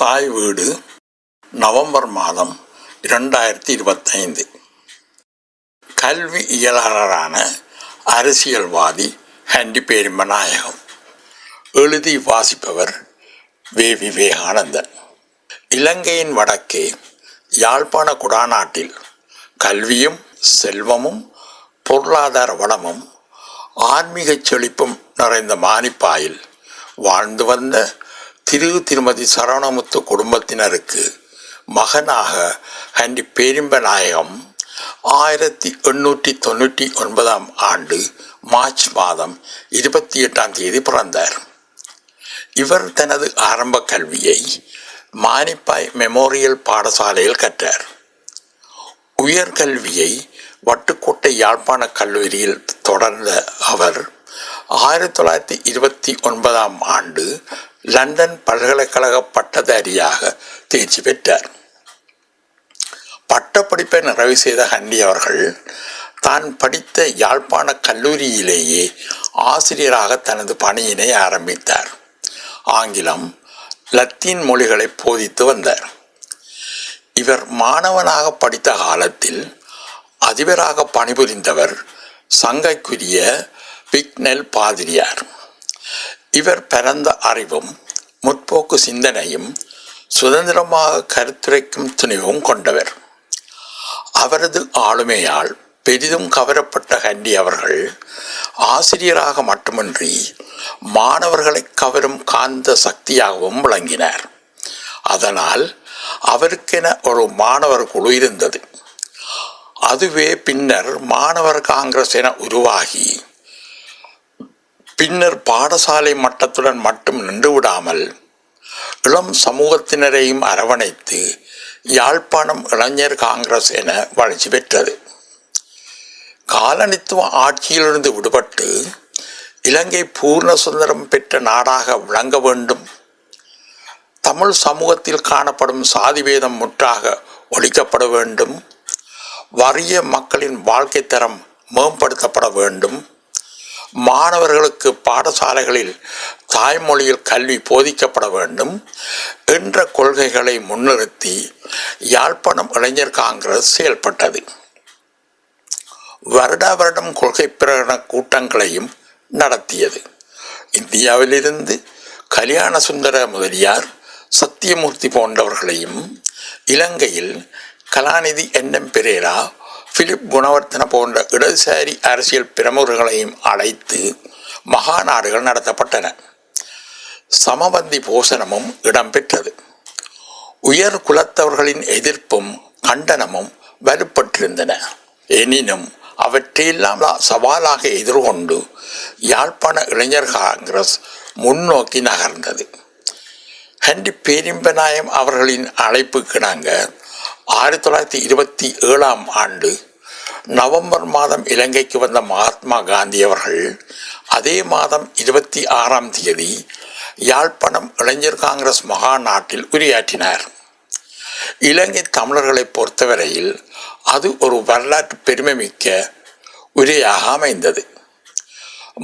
தாய் வீடு நவம்பர் மாதம் இரண்டாயிரத்தி இருபத்தைந்து. கல்வி இயலாளரான அரசியல்வாதி ஹண்டி பெருமநாயகம் எழுதி வாசிப்பவர் வே. விவேகானந்தன். இலங்கையின் வடக்கே யாழ்ப்பாண குடாநாட்டில் கல்வியும் செல்வமும் பொருளாதார வளமும் ஆன்மீக செழிப்பும் நிறைந்த மானிப்பாயில் வாழ்ந்து வந்த திரு திருமதி சரவணமுத்து குடும்பத்தினருக்கு மகனாக ஹண்டி பேரிம்பநாயகம் ஆயிரத்தி எண்ணூற்றி தொண்ணூற்றி ஒன்பதாம் ஆண்டு மார்ச் மாதம் இருபத்தி எட்டாம் தேதி பிறந்தார். இவர் தனது ஆரம்ப கல்வியை மானிப்பாய் மெமோரியல் பாடசாலையில் கற்றார். உயர்கல்வியை வட்டுக்கோட்டை யாழ்ப்பாண கல்லூரியில் தொடர்ந்த அவர் ஆயிரத்தி தொள்ளாயிரத்தி இருபத்தி ஒன்பதாம் ஆண்டு லண்டன் பல்கலைக்கழக பட்டதாரியாக தேர்ச்சி பெற்றார். பட்டப்படிப்பை நிறைவு செய்த ஹண்டி அவர்கள் தான் படித்த யாழ்ப்பாண கல்லூரியிலேயே ஆசிரியராக தனது பணியினை ஆரம்பித்தார். ஆங்கிலம் லத்தீன் மொழிகளை போதித்து வந்தார். இவர் மாணவனாக படித்த காலத்தில் அதிபராக பணிபுரிந்தவர் சங்கைக்குரிய பிக்னெல் பாதிரியார். இவர் பரந்த அறிவும் முற்போக்கு சிந்தனையும் சுதந்திரமாக கருத்துரைக்கும் துணிவும் கொண்டவர். அவரது ஆளுமையால் பெரிதும் கவரப்பட்ட ஹண்டி அவர்கள் ஆசிரியராக மட்டுமின்றி மாணவர்களை கவரும் காந்த சக்தியாகவும் விளங்கினார். அதனால் அவருக்கென ஒரு மாணவர் குழு இருந்தது. அதுவே பின்னர் மாணவர் காங்கிரஸ் என உருவாகி பின்னர் பாடசாலை மட்டத்துடன் மட்டும் நின்று விடாமல் இளம் சமூகத்தினரையும் அரவணைத்து யாழ்ப்பாணம் இளைஞர் காங்கிரஸ் என வளர்ச்சி பெற்றது. காலனித்துவ ஆட்சியிலிருந்து விடுபட்டு இலங்கை பூர்ண சுதந்திரம் பெற்ற நாடாக விளங்க வேண்டும். தமிழ் சமூகத்தில் காணப்படும் சாதிவேதம் முற்றாக ஒழிக்கப்பட வேண்டும். வறிய மக்களின் வாழ்க்கை தரம் மேம்படுத்தப்பட வேண்டும். மாணவர்களுக்கு பாடசாலைகளில் தாய்மொழியில் கல்வி போதிக்கப்பட வேண்டும் என்ற கொள்கைகளை முன்னிறுத்தி யாழ்ப்பாணம் இளைஞர் காங்கிரஸ் செயல்பட்டது. வருடா வருடம் கொள்கை பிரகடன கூட்டங்களையும் நடத்தியது. இந்தியாவிலிருந்து கல்யாண சுந்தர முதலியார் சத்தியமூர்த்தி போன்றவர்களையும் இலங்கையில் கலாநிதி N M Perera Philip Gunawardena போன்ற இடதுசாரி அரசியல் பிரமுகர்களையும் அழைத்து மகாநாடுகள் நடத்தப்பட்டன. சமபந்தி போசனமும் இடம்பெற்றது. உயர் குலத்தவர்களின் எதிர்ப்பும் கண்டனமும் வலுப்பட்டிருந்தன எனினும் அவற்றையெல்லாம் சவாலாக எதிர்கொண்டு யாழ்ப்பாண இளைஞர் காங்கிரஸ் முன்னோக்கி நகர்ந்தது. ஹண்டி பேரிம்பநாயம் அவர்களின் அழைப்பு கிணங்க ஆயிரத்தி தொள்ளாயிரத்தி இருபத்தி ஏழாம் ஆண்டு நவம்பர் மாதம் இலங்கைக்கு வந்த மகாத்மா காந்தி அவர்கள் அதே மாதம் இருபத்தி ஆறாம் தேதி யாழ்ப்பாணம் இளைஞர் காங்கிரஸ் மகா நாட்டில் உரையாற்றினார். இலங்கை தமிழர்களை பொறுத்தவரையில் அது ஒரு வரலாற்று பெருமைமிக்க உரையாக அமைந்தது.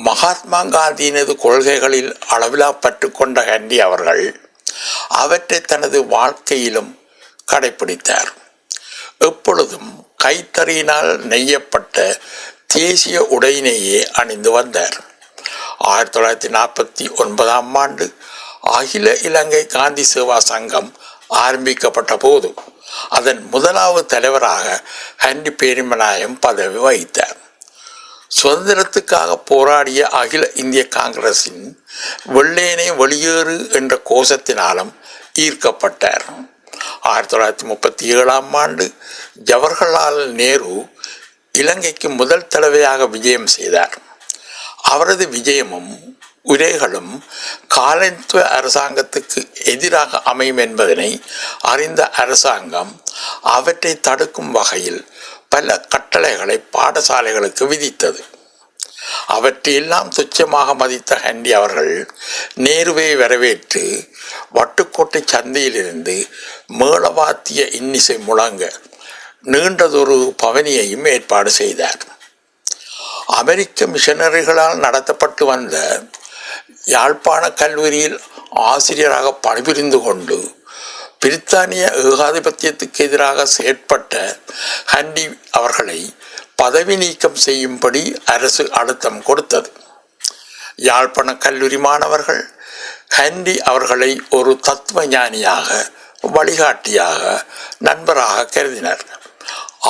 மகாத்மா காந்தியினது கொள்கைகளில் அளவிலா பற்று கொண்ட கண்டி அவர்கள் அவற்றை தனது வாழ்க்கையிலும் கடைபிடித்தார் எப்பொழுதும் கைத்தறியினால் நெய்யப்பட்ட தேசிய உடையினையே அணிந்து வந்தார். ஆயிரத்தி தொள்ளாயிரத்தி நாற்பத்தி ஒன்பதாம் ஆண்டு அகில இலங்கை காந்தி சேவா சங்கம் ஆரம்பிக்கப்பட்ட போது அதன் முதலாவது தலைவராக ஹண்டி பேரிமநாயம் பதவி வகித்தார். சுதந்திரத்துக்காக போராடிய அகில இந்திய காங்கிரசின் வெள்ளையனே வெளியேறு என்ற கோஷத்தினாலும் ஈர்க்கப்பட்டார். ஆயிரத்தி தொள்ளாயிரத்தி முப்பத்தி ஏழாம் ஆண்டு ஜவஹர்லால் நேரு இலங்கைக்கு முதல் தடவையாக விஜயம் செய்தார். அவரது விஜயமும் உரைகளும் காலனித்துவ அரசாங்கத்துக்கு எதிராக அமையும் என்பதனை அறிந்த அரசாங்கம் அவற்றை தடுக்கும் வகையில் பல கட்டளைகளை பாடசாலைகளுக்கு விதித்தது. அவற்றையெல்லாம் துச்சமாக மதித்த ஹண்டி அவர்கள் நேருவை வரவேற்று வட்டுக்கோட்டை சந்தையிலிருந்து மேளவாத்திய இன்னிசை முழங்க நீண்டதொரு பவனியையும் ஏற்பாடு செய்தார். அமெரிக்க மிஷனரிகளால் நடத்தப்பட்டு வந்த யாழ்ப்பாண கல்லூரியில் ஆசிரியராக பணிபுரிந்து கொண்டு பிரித்தானிய ஏகாதிபத்தியத்துக்கு எதிராக செயற்பட்ட ஹண்டி அவர்களை பதவி நீக்கம் செய்யும்படி அரசு அழுத்தம் கொடுத்தது. யாழ்ப்பாண கல்லூரி மாணவர்கள் ஹண்டி அவர்களை ஒரு தத்துவ ஞானியாக வழிகாட்டியாக நண்பராக கருதினர்.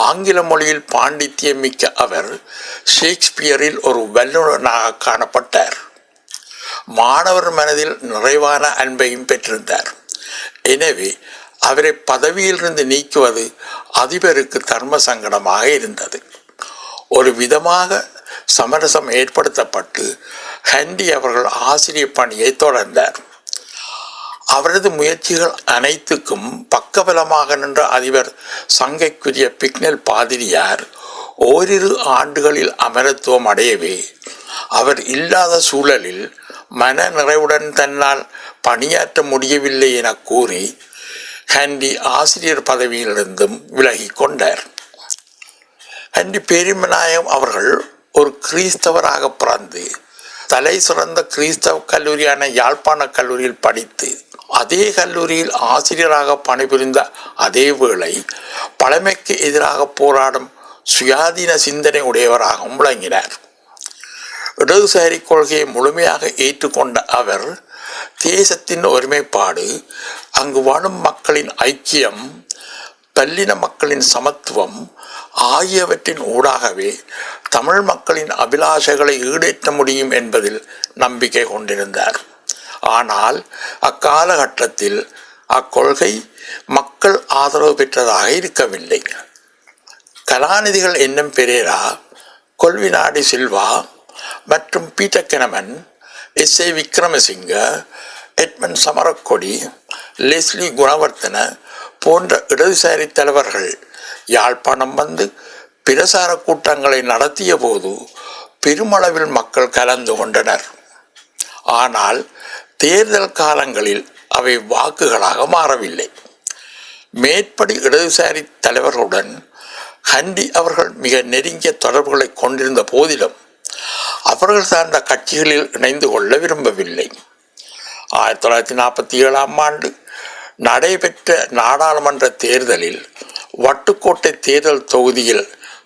ஆங்கில மொழியில் பாண்டித்யம் மிக்க அவர் ஷேக்ஸ்பியரில் ஒரு வல்லுநராக காணப்பட்டார். மாணவர் மனதில் நிறைவான அன்பையும் பெற்றிருந்தார். எனவே அவரை பதவியிலிருந்து நீக்குவது அதிபருக்கு தர்ம சங்கடமாக இருந்தது. ஒரு விதமாக சமரசம் ஏற்படுத்தப்பட்டு ஹண்டி அவர்கள் ஆசிரியர் பணியை தொடர்ந்தார். அவரது முயற்சிகள் அனைத்துக்கும் பக்கபலமாக நின்ற அதிபர் சங்கைக்குரிய பிக்னல் பாதிரியார் ஓரிரு ஆண்டுகளில் அமரத்துவம் அடையவே அவர் இல்லாத சூழலில் மன நிறைவுடன் தன்னால் பணியாற்ற முடியவில்லை என கூறி ஹண்டி ஆசிரியர் பதவியிலிருந்தும் விலகி கொண்டார். அன்றி பேரிமநாயகம் அவர்கள் ஒரு கிறிஸ்தவராக பிறந்து தலை சிறந்த கிறிஸ்தவ கல்லூரியான யாழ்ப்பாண கல்லூரியில் படித்து அதே கல்லூரியில் ஆசிரியராக பணிபுரிந்த அதே வேளை பழமைக்கு எதிராக போராடும் சுயாதீன சிந்தனை உடையவராகவும் விளங்கினார். இடதுசாரி கொள்கையை முழுமையாக ஏற்றுக்கொண்ட அவர் தேசத்தின் ஒருமைப்பாடு அங்கு வாழும் மக்களின் ஐக்கியம் பல்லின மக்களின் சமத்துவம் ஆகியவற்றின் ஊடாகவே தமிழ் மக்களின் அபிலாஷைகளை ஈடேற்ற முடியும் என்பதில் நம்பிக்கை கொண்டிருந்தார். ஆனால் அக்காலகட்டத்தில் அக்கொள்கை மக்கள் ஆதரவு பெற்றதாக இருக்கவில்லை. கலாநிதிகள் என்னும் பெரேரா கொல்வினாடி சில்வா மற்றும் Peter Keuneman S A Wickremasinghe Edmund Samarakkody Leslie Gunawardena போன்ற இடதுசாரி தலைவர்கள் யாழ்ப்பாணம் வந்து பிரசார கூட்டங்களை நடத்திய போது பெருமளவில் மக்கள் கலந்து கொண்டனர். ஆனால் தேர்தல் காலங்களில் அவை வாக்குகளாக மாறவில்லை. மேற்படி இடதுசாரி தலைவர்களுடன் ஹண்டி அவர்கள் மிக நெருங்கிய தொடர்புகளை கொண்டிருந்த போதிலும் அவர்கள் சார்ந்த கட்சிகளில் இணைந்து கொள்ள விரும்பவில்லை. ஆயிரத்தி தொள்ளாயிரத்தி நாற்பத்தி ஏழாம் ஆண்டு நடைபெற்ற நாடாளுமன்ற தேர்தலில் வட்டுக்கோட்டை தேர்தல் தொகுதியில்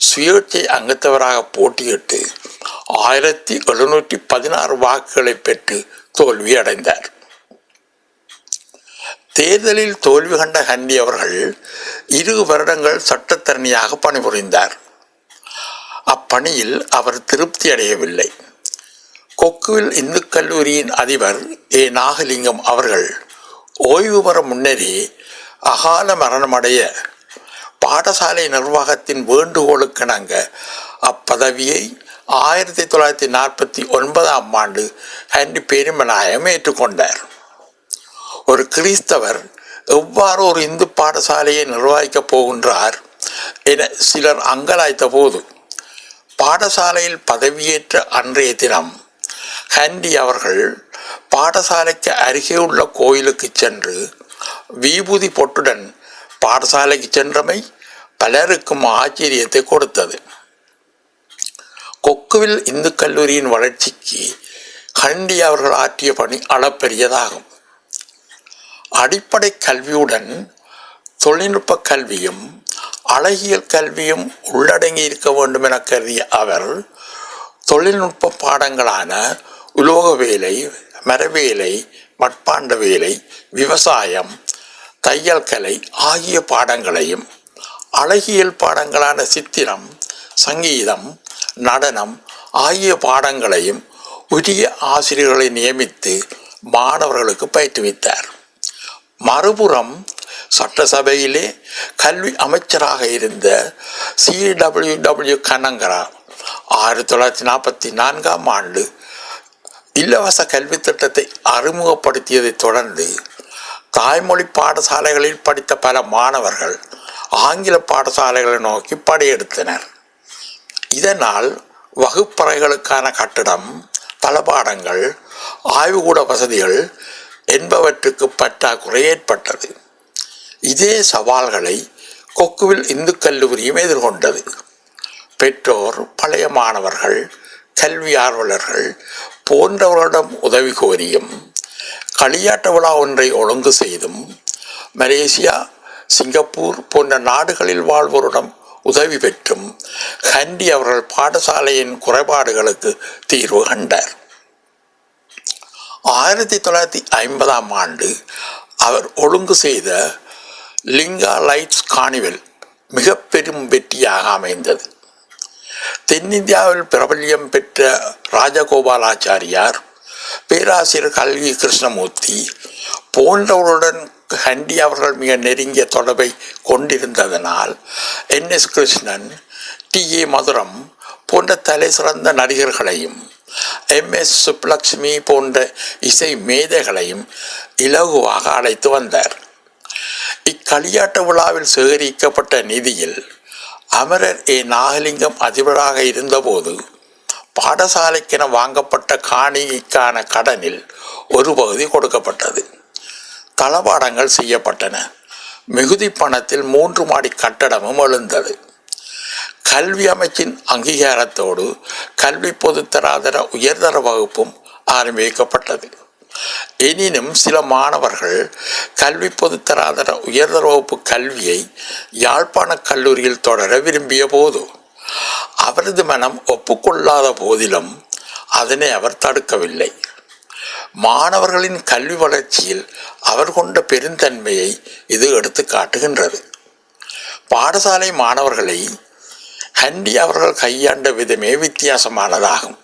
சுயேட்சை அங்கத்தவராக போட்டியிட்டு ஆயிரத்தி எழுநூற்றி பதினாறு வாக்குகளை பெற்று தோல்வி அடைந்தார் தேர்தலில் தோல்வி கண்ட ஹண்டி அவர்கள் இரு வருடங்கள் சட்டத்தரணியாக பணிபுரிந்தார். அப்பணியில் அவர் திருப்தி அடையவில்லை. கொக்குவில் இந்து கல்லூரியின் அதிபர் ஏ. நாகலிங்கம் அவர்கள் ஓய்வு பெற முன்னரே அகால மரணமடைய பாடசாலை நிர்வாகத்தின் வேண்டுகோளுக்கிணங்க அப்பதவியை ஆயிரத்தி தொள்ளாயிரத்தி நாற்பத்தி ஒன்பதாம் ஆண்டு ஹண்டி பெருமநாயகம் ஏற்றுக்கொண்டார். ஒரு கிறிஸ்தவர் எவ்வாறு ஒரு இந்து பாடசாலையை நிர்வகிக்கப் போகின்றார் என சிலர் அங்கலாய்த்த போது பாடசாலையில் பதவியேற்ற அன்றைய தினம் ஹண்டி அவர்கள் பாடசாலைக்கு அருகே உள்ள கோயிலுக்கு சென்று விபூதி பொட்டுடன் பாடசாலைக்கு சென்றமை பலருக்கும் ஆச்சரியத்தை கொடுத்தது. கொக்குவில் இந்து கல்லூரியின் வளர்ச்சிக்கு ஹண்டி அவர்கள் ஆற்றிய பணி அளப்பெரியதாகும். அடிப்படை கல்வியுடன் தொழில்நுட்ப கல்வியும் அழகியல் கல்வியும் உள்ளடங்கி இருக்க வேண்டும் என கருதிய அவர் தொழில்நுட்ப பாடங்களான உலோக வேலை மரவேலை மட்பாண்ட வேலை விவசாயம் தையல் கலை ஆகிய பாடங்களையும் அழகியல் பாடங்களான சித்திரம் சங்கீதம் நடனம் ஆகிய பாடங்களையும் உரிய ஆசிரியர்களை நியமித்து மாணவர்களுக்கு பயிற்றுவித்தார். மறுபுறம் சட்டசபையிலே கல்வி அமைச்சராக இருந்த சி டபிள்யூ டபிள்யூ கனங்கரா ஆயிரத்தி தொள்ளாயிரத்தி நாற்பத்தி நான்காம் ஆண்டு இலவச கல்வி திட்டத்தை அறிமுகப்படுத்தியதைத் தொடர்ந்து தாய்மொழி பாடசாலைகளில் படித்த பல மாணவர்கள் ஆங்கில பாடசாலைகளை நோக்கி படையெடுத்தனர். இதனால் வகுப்பறைகளுக்கான கட்டடம் தளபாடங்கள் ஆய்வுகூட வசதிகள் என்பவற்றுக்கு பற்றாக்குறை ஏற்பட்டது. இதே சவால்களை கொக்குவில் இந்து கல்லூரியும் எதிர்கொண்டது. பெற்றோர் பழைய மாணவர்கள் கல்வி ஆர்வலர்கள் போன்றவர்களிடம் உதவி கோரியும் களியாட்ட விழா ஒன்றை ஒழுங்கு செய்தும் மலேசியா சிங்கப்பூர் போன்ற நாடுகளில் வாழ்வோரிடம் உதவி பெற்றும் ஹண்டி அவர்கள் பாடசாலையின் குறைபாடுகளுக்கு தீர்வு கண்டார். ஆயிரத்தி தொள்ளாயிரத்தி ஐம்பதாம் ஆண்டு அவர் ஒழுங்கு செய்த லிங்கா லைட்ஸ் காணிவல் மிக பெரும் வெற்றியாக அமைந்தது. தென்னிந்தியாவில் பிரபல்யம் பெற்ற ராஜகோபாலாச்சாரியார் பேராசிரியர் கல்வி கிருஷ்ணமூர்த்தி போன்றவருடன் ஹண்டி அவர்கள் மிக நெருங்கிய தொடர்பை கொண்டிருந்ததனால் N. S. Krishnan T. A. Mathuram போன்ற தலை சிறந்த நடிகர்களையும் எம். எஸ். சுப்லக்ஷ்மி போன்ற இசை மேதைகளையும் இலகுவாக அழைத்து வந்தார். இக்களியாட்ட விழாவில் சேகரிக்கப்பட்ட நிதியில் அமரர் ஏ நாகலிங்கம் அதிபராக இருந்தபோது பாடசாலைக்கென வாங்கப்பட்ட காணிக்கான கடனில் ஒரு பகுதி கொடுக்கப்பட்டது. தளபாடங்கள் செய்யப்பட்டன. மிகுதி பணத்தில் மூன்று மாடி கட்டடமும் எழுந்தது. கல்வி அமைச்சின் அங்கீகாரத்தோடு கல்வி பொதுத்தராதர உயர்தர வகுப்பும் ஆரம்பிக்கப்பட்டது. எனினும் சில மாணவர்கள் கல்வி பொதுத்தராதர உயர்தர வகுப்பு கல்வியை யாழ்ப்பாண கல்லூரியில் தொடர விரும்பிய போது அவரது மனம் ஒப்புக்கொள்ளாத போதிலும் அதனை அவர் தடுக்கவில்லை. மாணவர்களின் கல்வி வளர்ச்சியில் அவர் கொண்ட பெருந்தன்மையை இது எடுத்து காட்டுகின்றது. பாடசாலை மாணவர்களை ஹண்டி அவர்கள் கையாண்ட விதமே வித்தியாசமானதாகும்.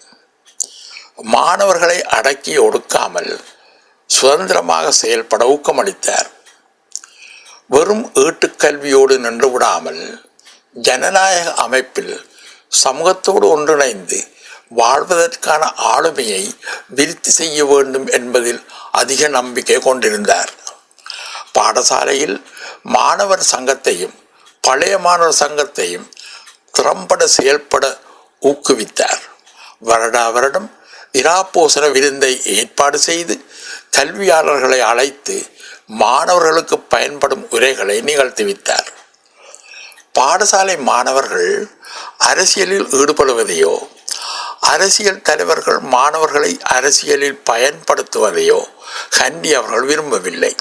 மாணவர்களை அடக்கி ஒடுக்காமல் சுதந்திரமாக செயல்பட ஊக்கமளித்தார். வெறும் ஏட்டுக்கல்வியோடு நின்று விடாமல் ஜனநாயக அமைப்பில் சமூகத்தோடு ஒன்றிணைந்து வாழ்வதற்கான ஆளுமையை விருத்தி செய்ய வேண்டும் என்பதில் அதிக நம்பிக்கை கொண்டிருந்தார். பாடசாலையில் மாணவர் சங்கத்தையும் பழைய மாணவர் சங்கத்தையும் திறம்பட செயல்பட ஊக்குவித்தார். வருடா வருடம் இராப்போசன விருந்தை ஏற்பாடு செய்து கல்வியாளர்களை அழைத்து மாணவர்களுக்கு பயன்படும் உரைகளை நிகழ்த்துவித்தார் பாடசாலை மாணவர்கள் அரசியலில் ஈடுபடுவதையோ அரசியல் தலைவர்கள் மாணவர்களை அரசியலில் பயன்படுத்துவதையோ ஹண்டி அவர்கள் விரும்பவில்லை.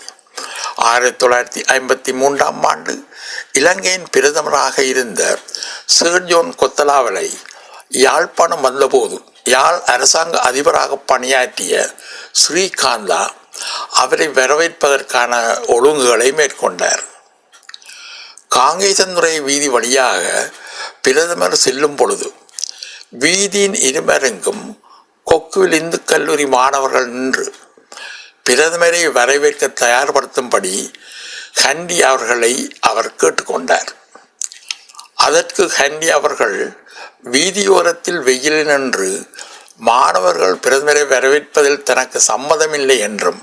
ஆயிரத்தி தொள்ளாயிரத்தி ஐம்பத்தி மூன்றாம் ஆண்டு இலங்கையின் பிரதமராக இருந்த சேர்ஜோன் கொத்தலாவலை யாழ்ப்பாணம் வந்தபோது யாழ் அரசாங்க அதிபராக பணியாற்றிய ஸ்ரீகாந்தா அவரை வரவேற்பதற்கான ஒழுங்குகளை மேற்கொண்டார். காங்கேசந்துறை வீதி வழியாக பிரதமர் செல்லும் பொழுது வீதியின் இருமருங்கும் கொக்குவில் இந்து கல்லூரி மாணவர்கள் நின்று பிரதமரை வரவேற்க தயார்படுத்தும்படி ஹண்டி அவர்களை அவர் கேட்டுக்கொண்டார். அதற்கு ஹண்டி அவர்கள் வீதியோரத்தில் வெயிலில் நின்று மாணவர்கள் பிரதமரை வரவேற்பதில் தனக்கு சம்மதமில்லை என்றும்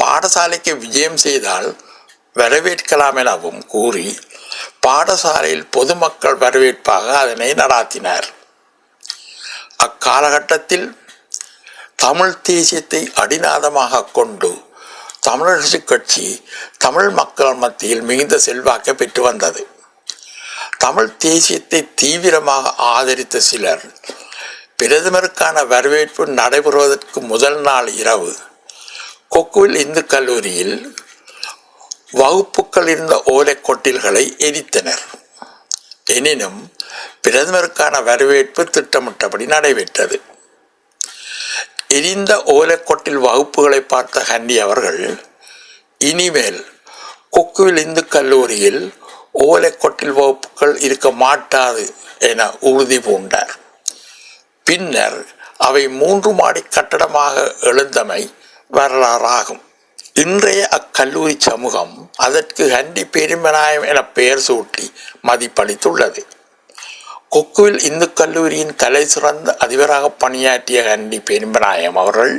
பாடசாலைக்கு விஜயம் செய்தால் வரவேற்கலாம் எனவும் கூறி பாடசாலையில் பொதுமக்கள் வரவேற்பாக அதனை நடாத்தினார். அக்காலகட்டத்தில் தமிழ் தேசியத்தை அடிநாதமாக கொண்டு தமிழரசு கட்சி தமிழ் மக்கள் மத்தியில் மிகுந்த செல்வாக்கை பெற்று வந்தது. தமிழ் தேசியத்தை தீவிரமாக ஆதரித்த சிலர் பிரதமருக்கான வரவேற்பு நடைபெறுவதற்கு முதல் நாள் இரவு கொக்குவில் இந்து கல்லூரியில் வகுப்புகள் இருந்த ஓலைக்கொட்டில்களை எரித்தனர். எனினும் பிரதமருக்கான வரவேற்பு திட்டமிட்டபடி நடைபெற்றது. எரிந்த ஓலைக்கொட்டில் வகுப்புகளை பார்த்த ஹண்டி அவர்கள் இனிமேல் கொக்குவில் இந்து கல்லூரியில் ஓலைக்கொட்டில் வகுப்புகள் இருக்க மாட்டாது என உறுதி பூண்டார். பின்னர் அவை மூன்று மாடி கட்டடமாக எழுந்தமை வரலாறாகும். இன்றைய அக்கல்லூரி சமூகம் அதற்கு ஹண்டி பெருமநாயம் என பெயர் சூட்டி மதிப்பளித்துள்ளது. கொக்குவில் இந்து கல்லூரியின் தலை சிறந்த அதிபராக பணியாற்றிய ஹண்டி பெருமநாயம் அவர்கள்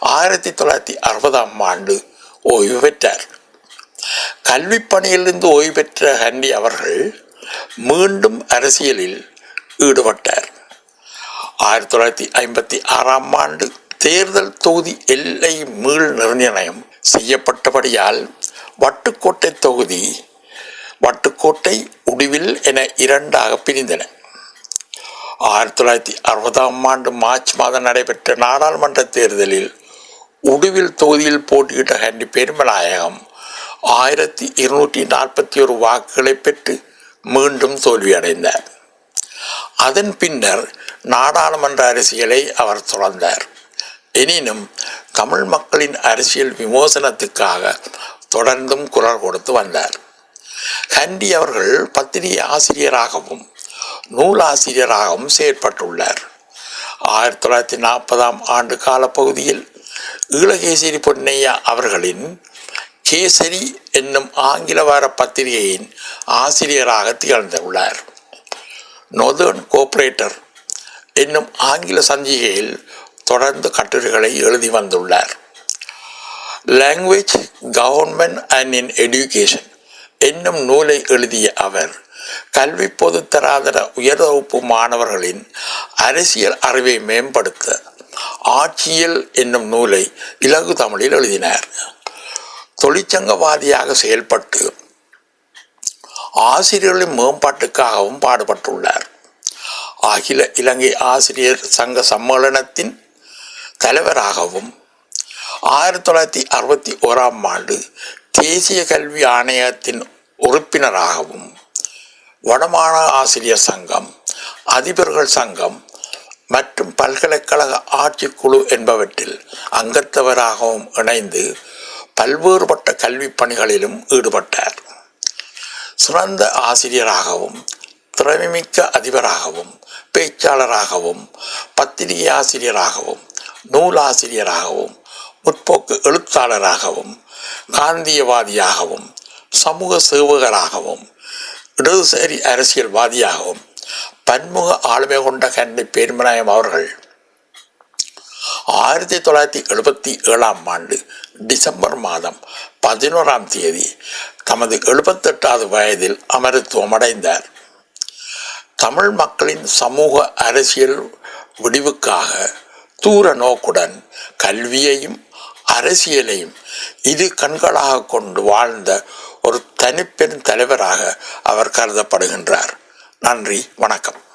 ஆயிரத்தி தொள்ளாயிரத்தி அறுபதாம் ஆண்டு ஓய்வு பெற்றார். கல்வி பணியிலிருந்து ஓய்வு பெற்ற ஹண்டி அவர்கள் மீண்டும் அரசியலில் ஈடுபட்டார். ஆயிரத்தி தொள்ளாயிரத்தி ஐம்பத்தி ஆறாம் ஆண்டு தேர்தல் தொகுதி எல்லை மீள் நிர்ணயம் செய்யப்பட்டபடியால் வட்டுக்கோட்டை தொகுதி வட்டுக்கோட்டை உடிவில் என இரண்டாக பிரிந்தன. ஆயிரத்தி தொள்ளாயிரத்தி அறுபதாம் ஆண்டு மார்ச் மாதம் நடைபெற்ற நாடாளுமன்ற தேர்தலில் உடுவில் தொகுதியில் போட்டியிட்ட ஹண்டி பெருமநாயகம் ஆயிரத்தி இருநூற்றி நாற்பத்தி ஒரு வாக்குகளை பெற்று மீண்டும் தோல்வியடைந்தார். அதன் பின்னர் நாடாளுமன்ற அரசியலை அவர் தொடர்ந்தார் எனினும் தமிழ் மக்களின் அரசியல் விமோசனத்துக்காக தொடர்ந்தும் குரல் கொடுத்து வந்தார். ஹண்டி அவர்கள் பத்திரிகை ஆசிரியராகவும் நூலாசிரியராகவும் செயற்பட்டுள்ளார். ஆயிரத்தி தொள்ளாயிரத்தி நாற்பதாம் ஆண்டு காலப்பகுதியில் ஈழகேசரி பொன்னையா அவர்களின் கேசரி என்னும் ஆங்கில வார பத்திரிகையின் ஆசிரியராக திகழ்ந்துள்ளார். நொதர்ன் கோஆபரேட்டர் என்னும் ஆங்கில சஞ்சிகையில் தொடர்ந்து கட்டுரைகளை எழுதி வந்துள்ளார். Language government and in education என்னும் நூலை எழுதிய அவர் கல்வி பொதுத்தராதர உயர் வகுப்பு மாணவர்களின் அரசியல் அறிவை மேம்படுத்த ஆட்சியல் என்னும் நூலை இலகு தமிழில் எழுதினார். தொழிற்சங்கவாதியாக செயல்பட்டு ஆசிரியர்களின் மேம்பாட்டுக்காகவும் பாடுபட்டுள்ளார். அகில இலங்கை ஆசிரியர் சங்க சம்மேளனத்தின் தலைவராகவும் ஆயிரத்தி தொள்ளாயிரத்தி அறுபத்தி ஓராம் ஆண்டு தேசிய கல்வி ஆணையத்தின் உறுப்பினராகவும் வடமாநில ஆசிரியர் சங்கம் அதிபர்கள் சங்கம் மற்றும் பல்கலைக்கழக ஆட்சிக்குழு என்பவற்றில் அங்கத்தவராகவும் இணைந்து பல்வேறுபட்ட கல்வி பணிகளிலும் ஈடுபட்டார். சிறந்த ஆசிரியராகவும் திறமைமிக்க அதிபராகவும் பேச்சாளராகவும் பத்திரிகை ஆசிரியராகவும் நூலாசிரியராகவும் முற்போக்கு எழுத்தாளராகவும் காந்தியவாதியாகவும் சமூக சேவகராகவும் இடதுசாரி அரசியல்வாதியாகவும் பன்முக ஆளுமை கொண்ட கண்ணை பெருமநாயம் அவர்கள் ஆயிரத்தி தொள்ளாயிரத்தி எழுபத்தி ஏழாம் ஆண்டு டிசம்பர் மாதம் பதினோராம் தேதி தமது எழுபத்தெட்டாவது வயதில் அமரத்துவம் அடைந்தார் தமிழ் மக்களின் சமூக அரசியல் விடிவுக்காக தூர நோக்குடன் கல்வியையும் அரசியலையும் இரு கண்களாக கொண்டு வாழ்ந்த ஒரு தனிப்பெரும் தலைவராக அவர் கருதப்படுகின்றார். நன்றி வணக்கம்.